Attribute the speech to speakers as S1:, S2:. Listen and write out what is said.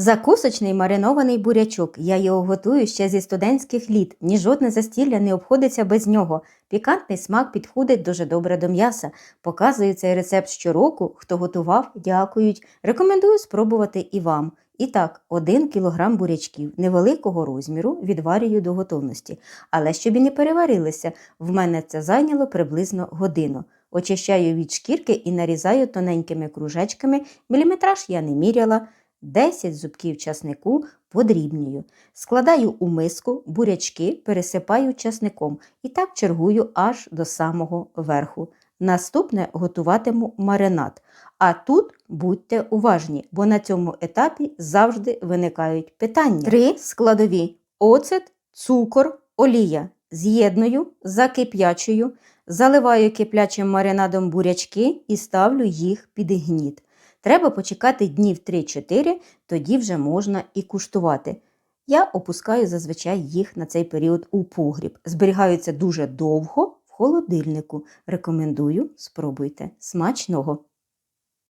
S1: Закусочний маринований бурячок. Я його готую ще зі студентських літ. Ні жодне застілля не обходиться без нього. Пікантний смак підходить дуже добре до м'яса. Показую цей рецепт щороку. Хто готував, дякують. Рекомендую спробувати і вам. І так, 1 кг бурячків невеликого розміру відварюю до готовності. Але щоб і не переварилися, в мене це зайняло приблизно годину. Очищаю від шкірки і нарізаю тоненькими кружечками. Міліметраж я не міряла. 10 зубків часнику подрібнюю. Складаю у миску, бурячки пересипаю часником і так чергую аж до самого верху. Наступне готуватиму маринад. А тут будьте уважні, бо на цьому етапі завжди виникають питання. Три складові: оцет, цукор, олія. З'єдную, закип'ячую, заливаю киплячим маринадом бурячки і ставлю їх під гніт. Треба почекати днів 3-4, тоді вже можна і куштувати. Я опускаю зазвичай їх на цей період у погріб. Зберігаються дуже довго в холодильнику. Рекомендую, спробуйте. Смачного!